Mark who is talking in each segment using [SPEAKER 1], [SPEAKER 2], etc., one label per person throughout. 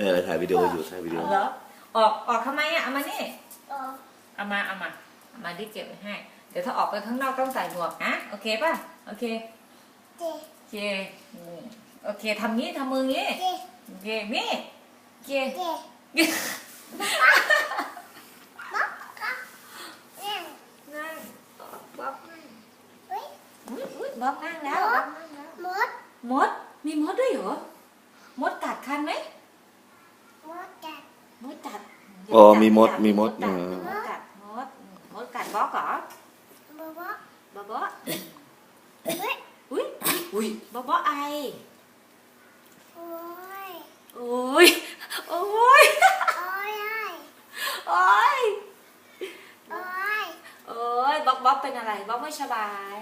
[SPEAKER 1] เออถ่ายวิดีโออยู่ถ่ายวิดีโอ
[SPEAKER 2] เหรอออกออกทำไมอะเอามานี่
[SPEAKER 3] ต่อ
[SPEAKER 2] เอามาเอามาเอามาดิเก็บไว้ให้ เดี๋ยวถ้าออกไปข้างนอกต้องใส่หมวกนะโอเคป่ะโอเค
[SPEAKER 3] เจ๊
[SPEAKER 2] โอเคอืมโอเคทำงี้ทำมืองี้
[SPEAKER 3] เจ๊
[SPEAKER 2] โอเคนี่โอเค
[SPEAKER 3] เจ๊เนี่ย
[SPEAKER 2] นั่งบ๊อบ
[SPEAKER 3] เฮ้ย
[SPEAKER 2] อุ๊ยอุ๊ยบ๊อบนั่งแล้วบ๊อบนั่งแล้ว
[SPEAKER 3] มด
[SPEAKER 2] มดมีมดด้วยเหรอมดกัดคันไหม
[SPEAKER 3] มดกัด
[SPEAKER 2] มดกัด
[SPEAKER 1] อ๋อมีมดมีมด
[SPEAKER 2] กัด
[SPEAKER 1] เออ
[SPEAKER 2] มดกัดมดมดกัดบ๊อบเหรอ
[SPEAKER 3] บ๊อบบ๊อบ
[SPEAKER 2] บ๊อบบ๊อบ
[SPEAKER 3] เฮ้ย
[SPEAKER 2] อุ้ยอุ้ยบ๊อบบ๊อบไอ
[SPEAKER 3] โอ้ย
[SPEAKER 2] โอ้ยโอ้ย
[SPEAKER 3] โอ้ย
[SPEAKER 2] โอ้ย
[SPEAKER 3] โอ้ย
[SPEAKER 2] โอ้ยบ๊อบบ๊อบเป็นอะไรบ๊อบไม่สบาย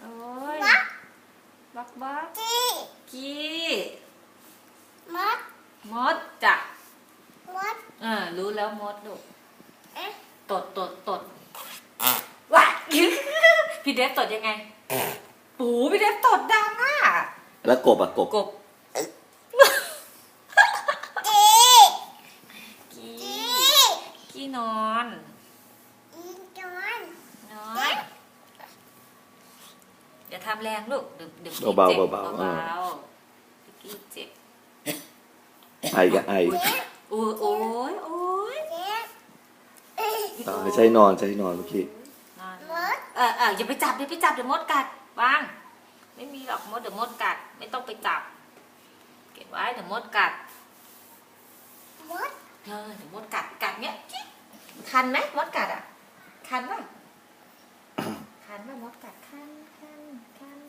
[SPEAKER 2] โอ้ย
[SPEAKER 3] บ๊อบ
[SPEAKER 2] บ๊อบบ๊อบ
[SPEAKER 3] จี
[SPEAKER 2] กี้
[SPEAKER 3] มด
[SPEAKER 2] มดจ้ะ
[SPEAKER 3] มด
[SPEAKER 2] เออ รู้แล้วมดลูก
[SPEAKER 3] เอ๊ะ
[SPEAKER 2] ตดตดตดว้าพี่เดฟตดยังไงปูพี่เดฟตดดังอะ
[SPEAKER 1] แล้วกบอะกบ
[SPEAKER 2] กบ
[SPEAKER 3] จี
[SPEAKER 2] กี้
[SPEAKER 3] จี
[SPEAKER 2] กี้นอน
[SPEAKER 3] อีจอน
[SPEAKER 2] นอนอย่าทำแรงลูกเดี๋ยวเดี๋ยวกี้
[SPEAKER 1] เบาๆ
[SPEAKER 2] จ็
[SPEAKER 1] เบาๆ
[SPEAKER 2] เบา
[SPEAKER 1] อ่า
[SPEAKER 2] ๆเดี๋ยวกี้เจ็บ
[SPEAKER 1] ไอกับไอ
[SPEAKER 3] เจ๊
[SPEAKER 2] โอ้ยโอ้ยโอ้ย
[SPEAKER 3] เจ๊ เอ้ย
[SPEAKER 1] อ่าใช้นอนใช้นอนเมื่อกี้
[SPEAKER 2] นอน
[SPEAKER 3] มด
[SPEAKER 2] เออเอออย่าไปจับอย่าไปจับเดี๋ยวมดกัดวาง ไม่มีหรอกมดเดี๋ยวมดกัด ไม่ต้องไปจับ เก็บไว้เดี๋ยวมดกัด
[SPEAKER 3] มด
[SPEAKER 2] เออเดี๋ยวมดกัดกัดเนี้ยจิ๊กคันไหมมดกัดอะ คันป่ะคันป่ะมดกัดคันคันคัน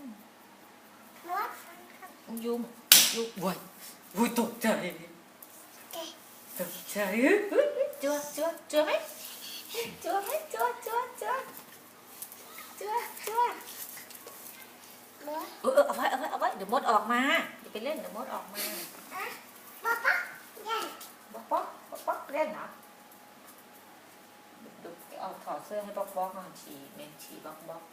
[SPEAKER 3] มด
[SPEAKER 2] ยุงยุงว้ยวุ้ยตกใจ
[SPEAKER 3] เจ๊
[SPEAKER 2] ตกใจเฮ้ยเฮ้ยเฮ้ยจัวจัวจัวไหม จัวไหมจัวจัวจัวจัวจัว
[SPEAKER 3] มด
[SPEAKER 2] เออเออเอาไว้เอาไว้เอาไว้เดี๋ยวมดออกมาอย่าไปเล่นเดี๋ยวมดออกมา
[SPEAKER 3] อะบ๊อบบ๊อบเนี่ย
[SPEAKER 2] บ๊อกบ๊อกบ๊อกบ๊อกเล่นเหรอดูดูเอาถอดเสื้อให้บ๊อกบ๊อกมาฉี่เมนฉี่บ๊อกบ๊อก